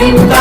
We've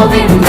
joven